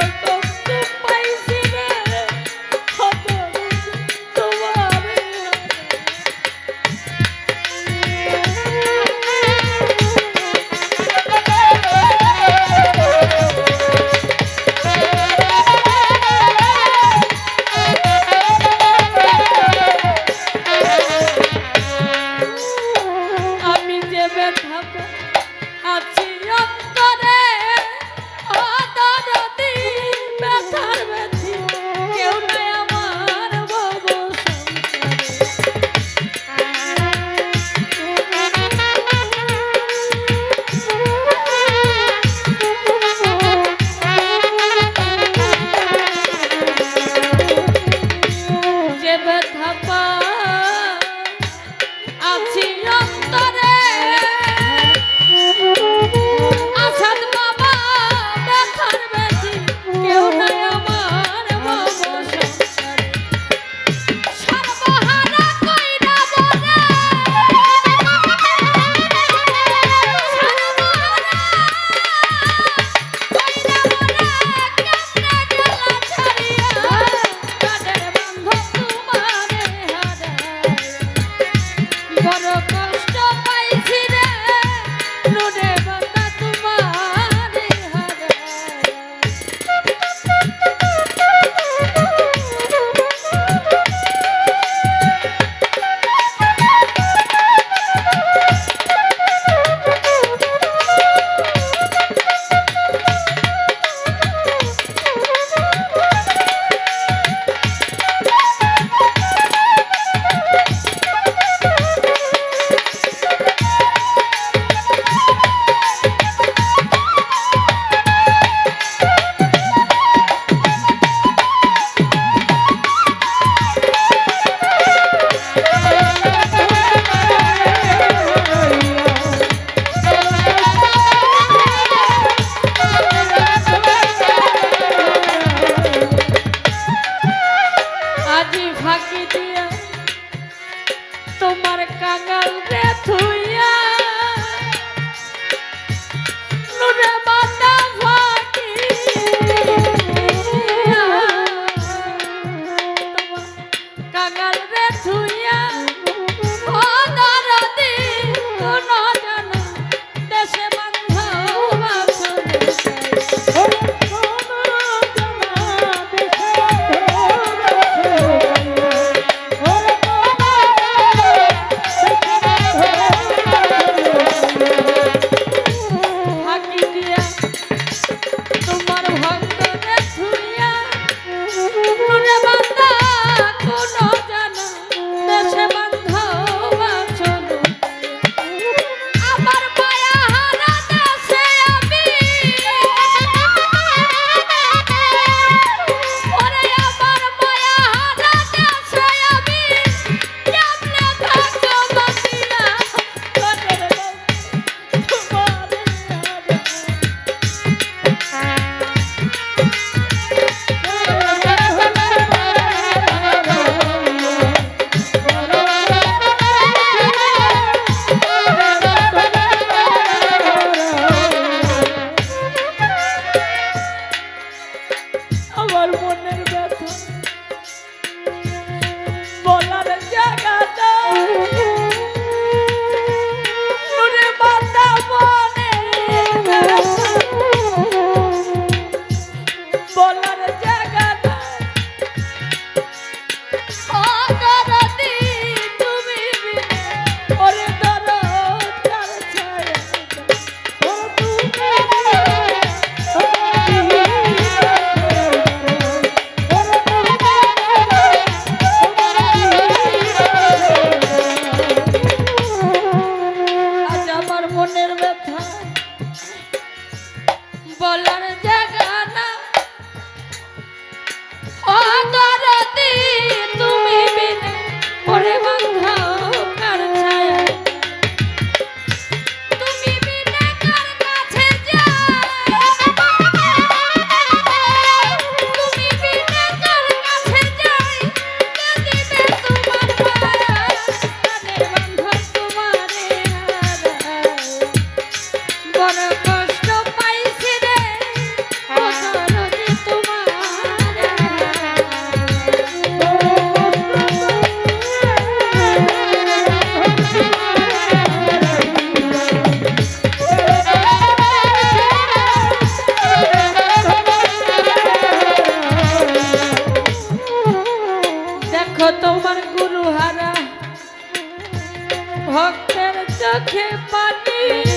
তো আজি ফাঁকি দিয়া তোমার কাঙাল রে থুইয়া নুরে বান্দা ফাঁকি তোমার কাঙাল রে জাগা ভক্তের চোখে পানি।